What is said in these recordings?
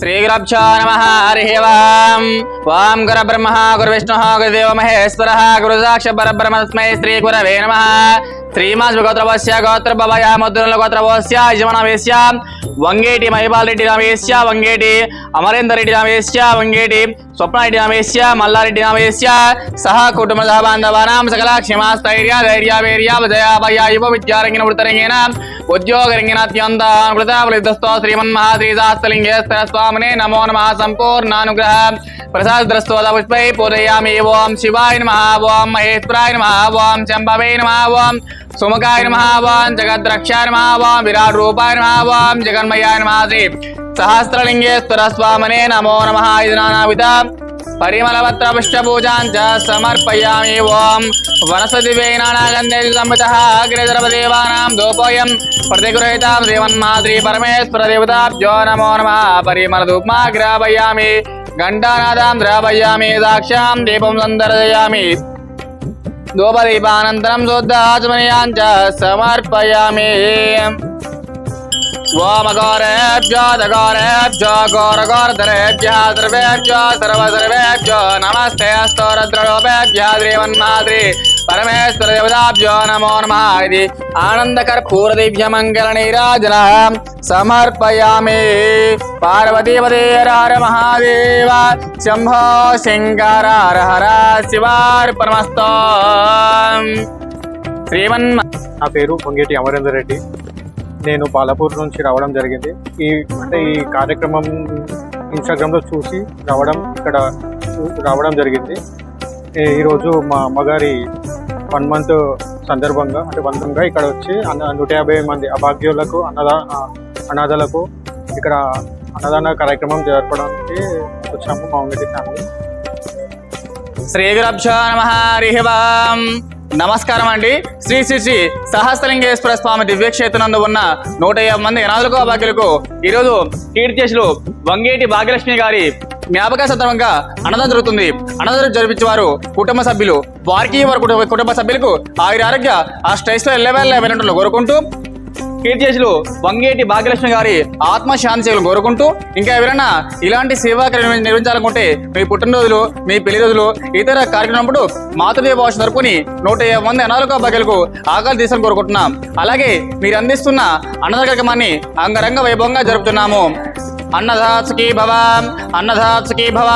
శ్రీగురభ్యో నమ హరి వాం. ఓం గుర బ్రహ్మ గురు విష్ణు గురుదేవ మహేశ్వర గురుసాక్ష పరబ్రహ్మ తస్మై శ్రీ గురవే నమ. శ్రీమాస్ గోత్రవస్య గోత్ర భవయ ముద్రుల గోత్రవస్య యజమానవేశ్య వంగేటి మహిపాల్ రెడ్డి నామేశ్య వంగేటి అమరేందర్ రెడ్డి నామేశ్య వంగేటి స్వప్న రెడ్డి నామేశ్య మల్లారెడ్డి నామేశ్య సహ కుటుంబ సహ బాంధవానాం సకల క్షమాస్థైర్య ధైర్య వీర్య విజయ భయ యువ విద్యారంగిన వృతరంగిన ఉద్యోగరంగిన అత్యంత కృతఫలితస్తో శ్రీమన్మహాశ్రీశాస్త్రలింగేశ్వర స్వామినే నమో నమ సంపూర్ణానుగ్రహ ప్రసాదస్తోద పుష్పై పూజయామి ఓం శివాయ నమ ఓం మహేశ్వరాయ నమ ఓం శంభవే నమ ఓం సుముఖాయ నమ ఓం జగద్రక్షాయ నమ ఓం విరాట్ రూపాయ నమ ఓం జగన్మయాయ నమ శ్రీ సహస్రలింగేశ్వర స్వామినే నమో నమ ఇది నానావిధ परिमलपत्रपुष्पपूजाञ्च समर्पयामि ॐ वनसदिवेनानागन्धैर्सम्मितः अग्रेदर्वदेवानां धूपोऽयं प्रतिगृहीतां परमेश्वरदेवताभ्यो नमो नमः। ग्रापयामि घण्टानादां द्रापयामि दीपं सन्दर्शयामि। धूपदीपानन्तरं समर्पयामि। దీపం సందర్శయామి ధూపదీపానంతరం శుద్ధాచమనీయాంచ సమర్పయామి ఓమఘోరేభ్యో దఘోరేభ్యో ఘోరఘోరధరేభ్య సర్వేభ్యో సర్వసర్వేభ్యో నమస్తే స్తోరద్రలోపేభ్య శ్రీమన్మాద్రి పరమేశ్వర దేవతాభ్యో నమో నమ ఇది ఆనందకర్పూర దివ్య మంగళ నీరాజన సమర్పయామి పార్వతీపదే హర మహాదేవ శంభో శంకర హర హర శివార్పణమస్తో శ్రీమన్మ నా పేరు పొంగేటి అమరేందర్ రెడ్డి నేను బాలాపూర్ నుంచి రావడం జరిగింది. ఈ అంటే ఈ కార్యక్రమం ఇన్స్టాగ్రామ్లో చూసి రావడం ఇక్కడ చూ- రావడం జరిగింది. ఈరోజు మా అమ్మగారి వన్ మంత్ సందర్భంగా అంటే వంతంగా ఇక్కడ వచ్చి నూట యాభై మంది అభాగ్యులకు అన్నదా అనాథలకు ఇక్కడ అన్నదాన కార్యక్రమం జరపడానికి వచ్చాము మా ఉంగటి ఫ్యామిలీ శ్రీ గురభ్యో నమ హరి నమస్కారం అండి. శ్రీ శ్రీ శ్రీ సహస్రలింగేశ్వర స్వామి దివ్యక్షేత్రనందు ఉన్న నూట యాభై మంది అనాథులకు అభాగ్యులకు ఈరోజు కీర్తిశులు వంగేటి భాగ్యలక్ష్మి గారి జ్ఞాపక సందర్భంగా అన్నదానం జరుగుతుంది. అన్నదానం జరిపించేవారు కుటుంబ సభ్యులు. వారికి వారి కుటుంబ కుటుంబ సభ్యులకు ఆయుర ఆరోగ్య ఆ స్ట్రెస్లో ఎల్లవేళ వినట్లు కోరుకుంటూ కీర్తిశేషులు వంగేటి భాగ్యలక్ష్మి గారి ఆత్మశాంతి సేవలు కోరుకుంటూ ఇంకా ఎవరైనా ఇలాంటి సేవా కార్యక్రమం నిర్వహించాలనుకుంటే మీ పుట్టినరోజులు మీ పెళ్ళి రోజులు ఇతర కార్యక్రమం మాతృదేవ భాష తరపుని నూట యాభై మంది అనారోగ్య భాగ్యులకు ఆకలి తీసుకొని కోరుకుంటున్నాం. అలాగే మీరు అందిస్తున్న అన్నదాన కార్యక్రమాన్ని అంగరంగ వైభవంగా జరుపుతున్నాము. అన్నదాత్సుకీ భవ అన్నదాత్సుకీ భవ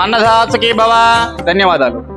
అన్నదాత్సుకీ భవ. ధన్యవాదాలు.